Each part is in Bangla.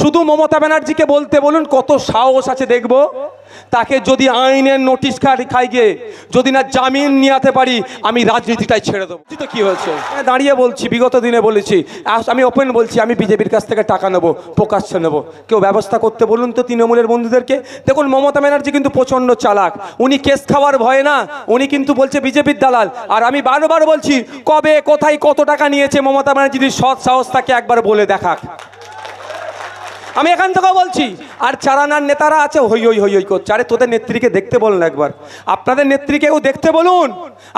শুধু মমতা ব্যানার্জিকে বলতে বলুন, কত সাহস আছে দেখব? তাকে যদি আইনের নোটিশ খাই গিয়ে, যদি না জামিন নিয়ে পারি, আমি রাজনীতিটাই ছেড়ে দেবো। তো কি হয়েছে? দাঁড়িয়ে বলছি, বিগত দিনে বলেছি আমি ওপেন বলছি, আমি বিজেপির কাছ থেকে টাকা নেব, প্রকাশ্যে নেব। কেউ ব্যবস্থা করতে বলুন তো তৃণমূলের বন্ধুদেরকে। দেখুন, মমতা ব্যানার্জি কিন্তু প্রচণ্ড চালাক। উনি কেস খাওয়ার ভয়ে না, উনি কিন্তু বলছে বিজেপির দালাল। আর আমি বারবার বলছি, কবে, কোথায় কত টাকা নিয়েছে মমতা ব্যানার্জি যদি সৎ সাহস, তাকে একবার বলে দেখাক। আমি এখান থেকেও বলছি, আর চারানার নেতারা আছে, হই হই হই হই করছে আরে তোদের নেত্রীকে দেখতে বলুন একবার। আপনাদের নেত্রীকেও দেখতে বলুন।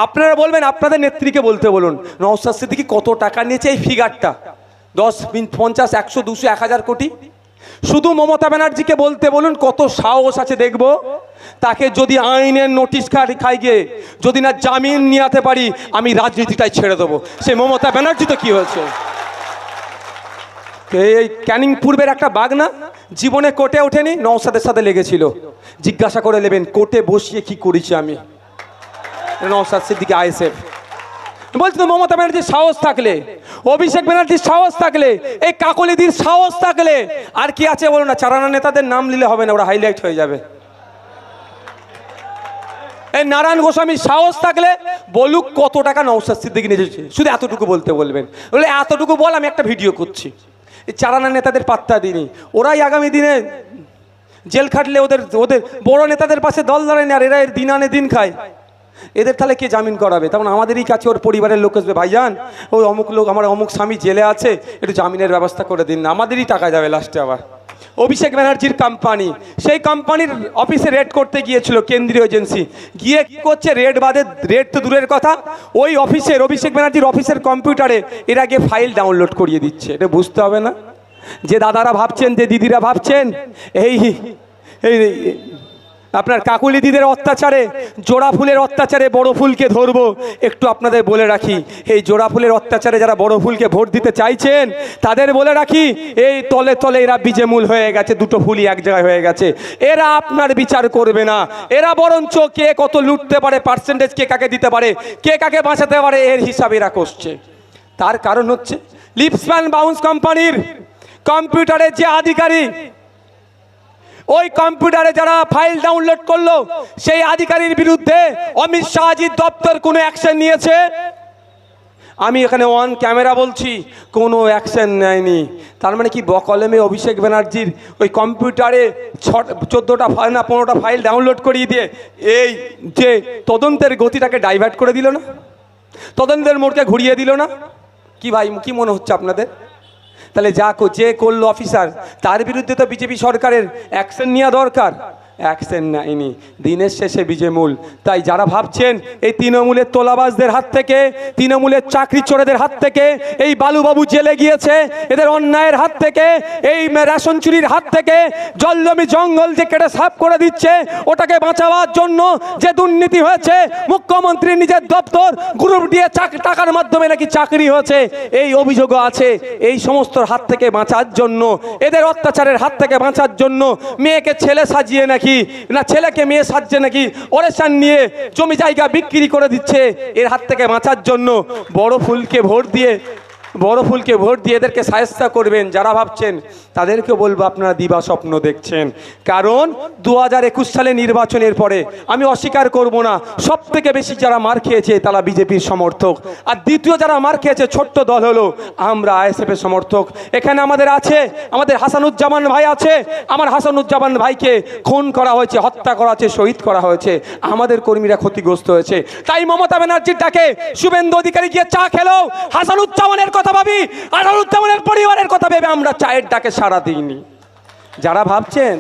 আপনারা বলবেন, আপনাদের নেত্রীকে বলতে বলুন। নওসাদ সিদ্দিকি কত টাকা নিয়েছে এই ফিগারটা দশ পঞ্চাশ, একশো, দুশো, এক হাজার কোটি? শুধু মমতা ব্যানার্জিকে বলতে বলুন, কত সাহস আছে দেখব। তাকে যদি আইনের নোটিশ খাই গিয়ে, যদি না জামিন নিয়ে পারি, আমি রাজনীতিটাই ছেড়ে দেবো। সে মমতা ব্যানার্জি তো কী হয়েছে? এই ক্যানিং পূর্বের একটা বাঘ না, জীবনে কোর্টে ওঠেনি, নওসাদের সাথে লেগেছিল। জিজ্ঞাসা করে নেবেন কোর্টে বসিয়ে কি করেছি আমি? নৌসাদ সিদ্দিকে, আইএসএফ। বলছি তো মমতা ব্যানার্জির সাহস থাকলে, অভিষেক ব্যানার্জির সাহস থাকলে, এই কাকলিদির সাহস থাকলে, আর কি আছে বলো না, চারানা নেতাদের নাম নিলে হবে না, ওরা হাইলাইট হয়ে যাবে। এই নারায়ণ গোস্বামীর সাহস থাকলে, বলুক কত টাকা নৌসাদ সিদ্দিকি নিয়েছে শুধু এতটুকু বলতে বলবেন। বলে, এতটুকু বল, আমি একটা ভিডিও করছি। চারানা নেতাদের পাত্তা দিনি ওরাই আগামী দিনে জেল খাটলে ওদের ওদের বড় নেতাদের পাশে দল দাঁড়ায় আর এরা এর দিন আনে দিন খায়। এদের তাহলে কে জামিন করাবে? তখন আমাদেরই কাছে ওর পরিবারের লোক আসবে। ভাইজান, ওই অমুক লোক, আমার অমুক স্বামী জেলে আছে, একটু জামিনের ব্যবস্থা করে দিন না। আমাদেরই টাকা যাবে লাস্টে আবার। অভিষেক ব্যানার্জির কোম্পানি সেই কোম্পানির অফিসে রেড করতে গিয়েছিল কেন্দ্রীয় এজেন্সি গিয়ে কী করছে? রেড বাদে রেড তো দূরের কথা। ওই অফিসের অভিষেক ব্যানার্জির অফিসের কম্পিউটারে এর আগে ফাইল ডাউনলোড করিয়ে দিচ্ছে। এটা বুঝতে হবে না? যে দাদারা ভাবছেন, যে দিদিরা ভাবছেন, এই এই আপনার কাকুলি দিদের অত্যাচারে, জোড়া ফুলের অত্যাচারে বড় ফুলকে ধরবো। একটু আপনাদের বলে রাখি, এই জোড়া ফুলের অত্যাচারে যারা বড় ফুলকে ভোট দিতে চাইছেন, তাদের বলে রাখি, এই তলে তলে এরা বিজেমূল হয়ে গেছে, দুটো ফুলই এক জায়গায় হয়ে গেছে। এরা আপনার বিচার করবে না। এরা বরঞ্চ কে কত লুটতে পারে পার্সেন্টেজ কে কাকে দিতে পারে, কে কাকে বাঁচাতে পারে, এর হিসাব এরা করছে। তার কারণ হচ্ছে লিপসম্যান বাউন্স কোম্পানির কম্পিউটারের যে আধিকারিক ওই কম্পিউটারে যারা ফাইল ডাউনলোড করল, সেই আধিকারির বিরুদ্ধে অমিত শাহজির দপ্তর কোনো অ্যাকশন নিয়েছে? আমি এখানে অন ক্যামেরা বলছি, কোনো অ্যাকশন নেয়নি। তার মানে কি, বকলমে অভিষেক ব্যানার্জির ওই কম্পিউটারে ছ চোদ্দোটা ফাইল না পনেরোটা ফাইল ডাউনলোড করিয়ে দিয়ে এই যে তদন্তের গতিটাকে ডাইভার্ট করে দিল না? তদন্তের মোড়কে ঘুরিয়ে দিল না? কি ভাই, কি মনে হচ্ছে আপনাদের? তাহলে যা যে করল অফিসার তার বিরুদ্ধে তো বিজেপি সরকারের অ্যাকশন নেওয়া দরকার। অ্যাকশন নেয়নি দিনের শেষে বিজেমূল তাই যারা ভাবছেন এই তৃণমূলের তোলাবাজদের হাত থেকে, তৃণমূলের চাকরি চোরেদের হাত থেকে, এই বালুবাবু জেলে গিয়েছে, এদের অন্যায়ের হাত থেকে, এই রেশন চুরির হাত থেকে, জলজমি জঙ্গল যে কেটে সাফ করে দিচ্ছে, ওটাকে বাঁচাবার জন্য যে দুর্নীতি হয়েছে, মুখ্যমন্ত্রী নিজের দপ্তর গ্রুপ দিয়ে টাকার মাধ্যমে নাকি চাকরি হয়েছে, এই অভিযোগও আছে। এই সমস্ত হাত থেকে বাঁচার জন্য, এদের অত্যাচারের হাত থেকে বাঁচার জন্য, মেয়েকে ছেলে সাজিয়ে নাকি না ছেলেকে, মেয়ে সাজছে নাকি, অরেশান নিয়ে জমি জায়গা বিক্রি করে দিচ্ছে। এর হাত থেকে বাঁচার জন্য বড় ফুলকে ভোট দিয়ে বড় ফুলকে ভোট দিয়ে এদেরকে সায়স্তা করবেন। যারা ভাবছেন, তাদেরকে বলব, আপনারা দিবা স্বপ্ন দেখছেন। কারণ দু হাজার একুশ সালে নির্বাচনের পরে আমি অস্বীকার করব না। সব থেকে বেশি যারা মার খেয়েছে, তারা বিজেপির সমর্থক। আর দ্বিতীয় যারা মার খেয়েছে, ছোট্ট দল হলো আমরা আইএসএফ এর সমর্থক। এখানে আমাদের আছে, আমাদের হাসানুজ্জামান ভাই আছে। আমার হাসানুজ্জামান ভাইকে খুন করা হয়েছে, হত্যা করা হয়েছে, শহীদ করা হয়েছে। আমাদের কর্মীরা ক্ষতিগ্রস্ত হয়েছে। তাই মমতা ব্যানার্জির ডাকে শুভেন্দু অধিকারী গিয়ে চা খেলো। হাসানুজ্জামানের কথা ভাবি হাসানুজ্জামানের পরিবারের কথা ভেবে আমরা চায়ের ডাকে সাড়া দিইনি। যারা ভাবছেন,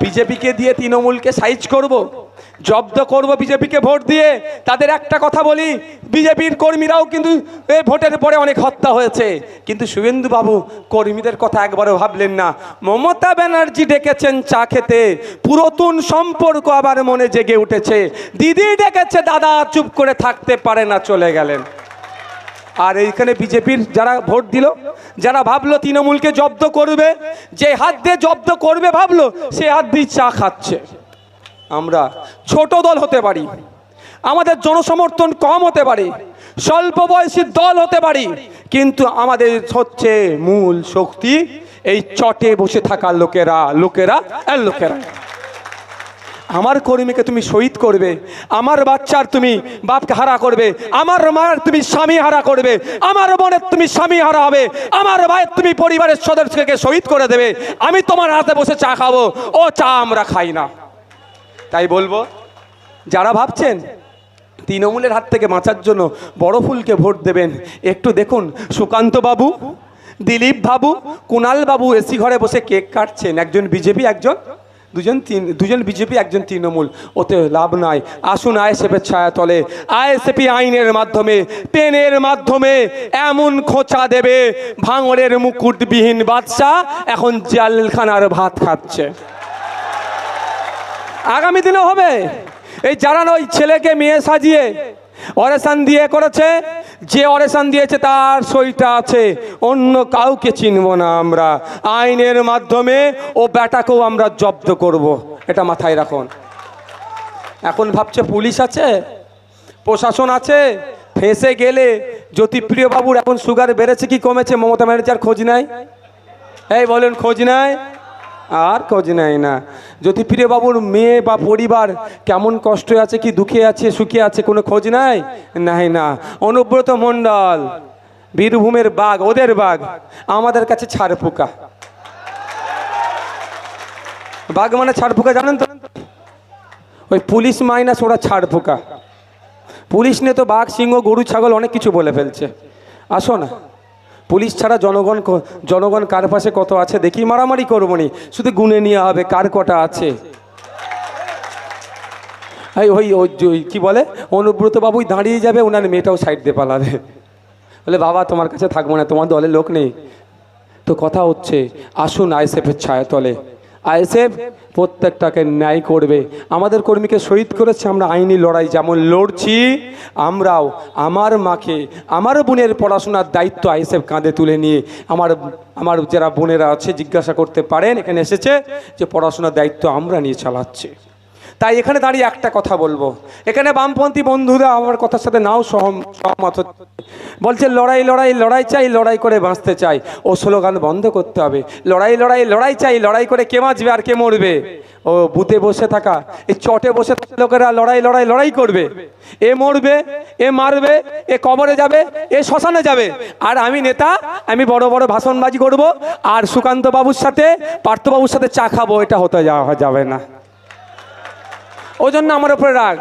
বিজেপিকে দিয়ে তৃণমূলকে সাইজ করব। জব্দ করব বিজেপিকে ভোট দিয়ে, তাদের একটা কথা বলি, বিজেপির কর্মীরাও কিন্তু ভোটের পরে অনেক হত্যা হয়েছে। কিন্তু শুভেন্দু বাবু কর্মীদের কথা একবারও ভাবলেন না। মমতা ব্যানার্জি ডেকেছেন চা খেতে, পুরাতন সম্পর্ক আবার মনে জেগে উঠেছে। দিদি ডেকেছে, দাদা চুপ করে থাকতে পারে না, চলে গেলেন। আর এইখানে বিজেপির যারা ভোট দিল, যারা ভাবলো তৃণমূলকে জব্দ করবে, যে হাত দিয়ে জব্দ করবে ভাবলো, সে হাত দিয়ে চা খাচ্ছে। আমরা ছোট দল হতে পারি, আমাদের জনসমর্থন কম হতে পারে, স্বল্প বয়সী দল হতে পারি, কিন্তু আমাদের হচ্ছে মূল শক্তি এই চটে বসে থাকা লোকেরা লোকেরা, আর লোকেরা। আমার কর্মীকে তুমি শহীদ করবে, আমার বাচ্চার তুমি বাপকে হারা করবে, আমার মায়ের তুমি স্বামী হারা করবে, আমার বোনের তুমি স্বামী হারা হবে, আমার ভাইয়ের তুমি পরিবারের সদস্যকে শহীদ করে দেবে, আমি তোমার হাতে বসে চা খাব, ও চা আমরা খাই না। তাই বলব, যারা ভাবছেন তৃণমূলের হাত থেকে বাঁচার জন্য বড় ফুলকে ভোট দেবেন, একটু দেখুন, সুকান্ত বাবু, দিলীপ বাবু কুণাল বাবু এসি ঘরে বসে কেক কাটছেন, একজন বিজেপি, একজন দুজন তিন দুজন বিজেপি, একজন তৃণমূল। ওতে লাভ নাই। আসুন আইএসএফের ছায়া তলে আইএসএফি আইনের মাধ্যমে, পেনের মাধ্যমে এমন খোঁচা দেবে ভাঙরের মুকুটবিহীন বাদশাহ এখন জালখানার ভাত খাচ্ছে। আগামী দিনে হবে। এই যারা ওই ছেলেকে মেয়ে সাজিয়ে, অরেশান দিয়ে করেছে যে অরেশন দিয়েছে তার সইটা আছে, অন্য কাউকে চিনব না আমরা। আইনের মাধ্যমে ও ব্যাটাকেও আমরা জব্দ করব। এটা মাথায় রাখুন। এখন ভাবছে পুলিশ আছে, প্রশাসন আছে, ফেঁসে গেলে জ্যোতিপ্রিয় বাবুর এখন সুগার বেড়েছে কি কমেছে? মমতা ব্যানার্জি আর খোঁজ নাই? এই বলেন, খোঁজ নাই? আর খোঁজ নেয় না। জ্যোতিপ্রিয় বাবুর মেয়ে বা পরিবার কেমন কষ্টে আছে, কি দুঃখে আছে, সুখে আছে, কোনো খোঁজ নাই নাই না। অনুব্রত মণ্ডল, বীরভূমের বাঘ, ওদের বাঘ, আমাদের কাছে ছাড় পোকা বাঘ মানে ছাড় পোকা জানেন তো? ওই পুলিশ মাইনাস ওরা ছাড় পোকা পুলিশ নিয়ে তো বাঘ, সিংহ, গরু, ছাগল অনেক কিছু বলে ফেলছে। আসো না। পুলিশ ছাড়া জনগণ জনগণ কার পাশে কত আছে? দেখি মারামারি করব নি। শুধু গুনে নিয়ে হবে, কার কটা আছে? এই ওই ওই কি বলে? অনুব্রত বাবুই দাঁড়িয়ে যাবে ওনার মেয়েটাও সাইড দিয়ে পালাবে। বলে, বাবা, তোমার কাছে থাকব না, তোমার দলে লোক নেই। তো কথা হচ্ছে, আসুন আইসেফের ছায়া তলে আইএসএফ প্রত্যেকটাকে ন্যায় করবে। আমাদের কর্মীকে শহীদ করেছে আমরা আইনি লড়াই, যেমন লড়ছি আমরাও। আমার মাকে, আমার বোনের পড়াশোনার দায়িত্ব আইএসএফ কাঁধে তুলে নিয়ে। আমার আমার যারা বোনেরা আছে, জিজ্ঞাসা করতে পারেন, এখানে এসেছে যে পড়াশোনার দায়িত্ব আমরা নিয়ে চালাচ্ছি। তাই এখানে দাঁড়িয়ে একটা কথা বলব। এখানে বামপন্থী বন্ধুরা আমার কথার সাথে নাও সহমত বলছে, লড়াই লড়াই লড়াই চাই, লড়াই করে বাঁচতে চাই। ও স্লোগান বন্ধ করতে হবে। লড়াই লড়াই লড়াই চাই, লড়াই করে কে বাঁচবে আর কে মরবে? ও বুথে বসে থাকা, এই চটে বসে থাকা লোকেরা লড়াই লড়াই লড়াই করবে। এ মরবে, এ মারবে, এ কবরে যাবে, এ শ্মশানে যাবে। আর আমি নেতা, আমি বড় বড় ভাষণবাজি করব। আর সুকান্ত বাবুর সাথে পার্থবাবুর সাথে চা খাব, এটা হতে যাওয়া যাবে না। ওই জন্য আমার উপরে রাগ।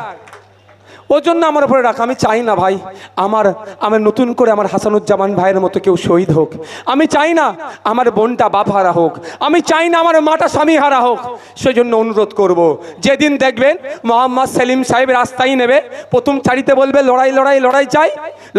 ওই জন্য আমার উপরে রাগ আমি চাই না ভাই। আমার আমার নতুন করে আমার হাসানুজ্জামান ভাইয়ের মতো কেউ শহীদ হোক। আমি চাই না আমার বোনটা বাপ হারা হোক। আমি চাই না আমার মাটা স্বামী হারা হোক। সেই জন্য অনুরোধ করব, যেদিন দেখবেন মোহাম্মদ সেলিম সাহেব রাস্তায় নেবে, প্রথম চারিতে বলবে, লড়াই লড়াই লড়াই চাই,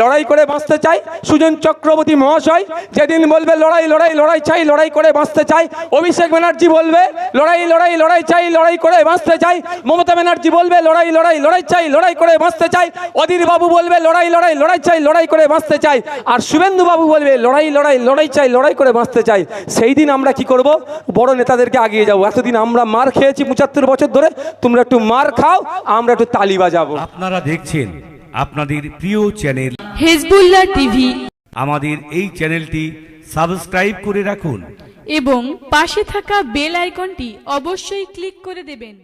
লড়াই করে বাঁচতে চাই। সুজন চক্রবর্তী মহাশয় যেদিন বলবে, লড়াই লড়াই লড়াই চাই, লড়াই করে বাঁচতে চাই। অভিষেক ব্যানার্জি বলবে, লড়াই লড়াই লড়াই চাই, লড়াই করে বাঁচতে চাই। মমতা ব্যানার্জি বলবে, লড়াই লড়াই লড়াই চাই, লড়াই করে বাঁচতে চাই। অধীর বাবু বলবে লড়াই লড়াই লড়াই চাই লড়াই করে বাঁচতে চাই। আর শুভেন্দু বাবু বলবে লড়াই লড়াই লড়াই চাই লড়াই করে বাঁচতে চাই। সেই দিন আমরা কি করব? বড় নেতাদেরকে আগিয়ে যাব। এতদিন আমরা মার খেয়েছি পঁচাত্তর বছর ধরে। তোমরা একটু মার খাও আমরা একটু তালি বাজাবো। আপনারা দেখছেন আপনাদের প্রিয় চ্যানেল। Hezbollah TV. আমাদের এই চ্যানেলটি সাবস্ক্রাইব করে রাখুন। এবং পাশে থাকা বেল আইকনটি অবশ্যই ক্লিক করে দেবেন।